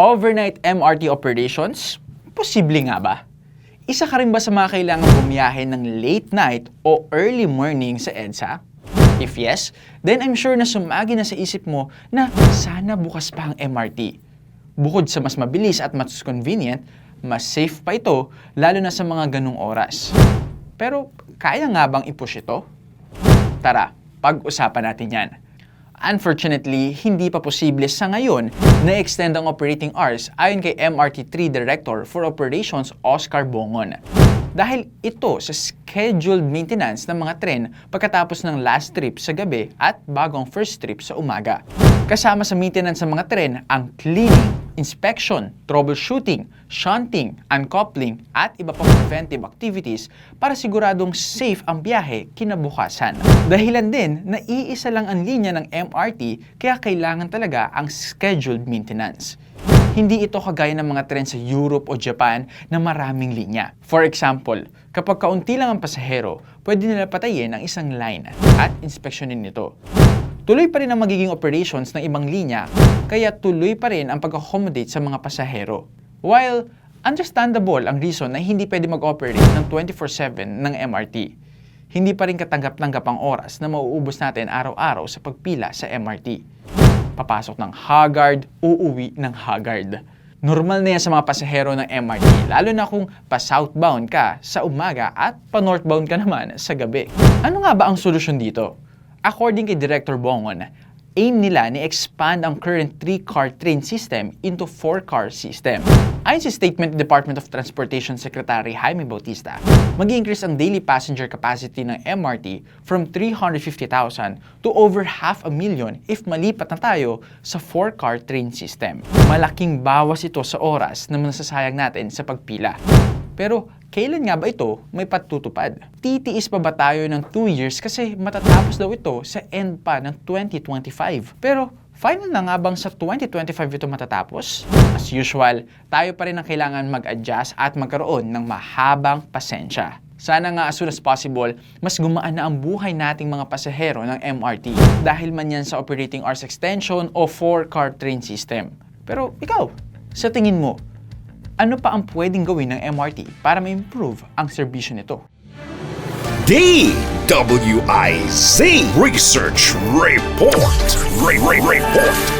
Overnight MRT operations? Posible nga ba? Isa ka rin ba sa mga kailangan bumiyahe ng late night o early morning sa EDSA? If yes, then I'm sure na sumagi na sa isip mo na sana bukas pa ang MRT. Bukod sa mas mabilis at mas convenient, mas safe pa ito lalo na sa mga ganong oras. Pero kaya nga bang i-push ito? Tara, pag-usapan natin yan. Unfortunately, hindi pa posible sa ngayon na extend ang operating hours ayon kay MRT3 Director for Operations Oscar Bongon. Dahil ito sa scheduled maintenance ng mga tren pagkatapos ng last trip sa gabi at bagong first trip sa umaga. Kasama sa maintenance ng mga tren ang cleaning, inspection, troubleshooting, shunting, uncoupling at iba pang preventive activities para siguradong safe ang biyahe kinabukasan. Dahilan din na iisa lang ang linya ng MRT kaya kailangan talaga ang scheduled maintenance. Hindi ito kagaya ng mga tren sa Europe o Japan na maraming linya. For example, kapag kaunti lang ang pasahero, pwede nila patayin ang isang line at inspeksyonin nito. Tuloy pa rin ang magiging operations ng ibang linya, kaya tuloy pa rin ang pag-accommodate sa mga pasahero. While understandable ang reason na hindi pwede mag-operate ng 24-7 ng MRT, hindi pa rin katanggap-tanggap ang oras na mauubos natin araw-araw sa pagpila sa MRT. Papasok ng haggard, uuwi ng haggard. Normal na yan sa mga pasahero ng MRT, lalo na kung pa-southbound ka sa umaga at pa-northbound ka naman sa gabi. Ano nga ba ang solusyon dito? According kay Director Bongon, aim nila ni expand ang current 3-car train system into 4-car system. Ayon sa statement ng Department of Transportation Secretary Jaime Bautista, mag increase ang daily passenger capacity ng MRT from 350,000 to over half a million if malipat na tayo sa 4-car train system. Malaking bawas ito sa oras na masasayang natin sa pagpila. Pero kailan nga ba ito may patutupad? Titiis pa ba tayo ng 2 years kasi matatapos daw ito sa end pa ng 2025? Pero final na nga bang sa 2025 ito matatapos? As usual, tayo pa rin ang kailangan mag-adjust at magkaroon ng mahabang pasensya. Sana nga as soon as possible, mas gumaan na ang buhay nating mga pasahero ng MRT dahil man yan sa operating hours extension o 4-car train system. Pero ikaw, sa tingin mo, ano pa ang pwedeng gawin ng MRT para ma-improve ang serbisyo nito? DWIZ Research Report. Re- Re- Report.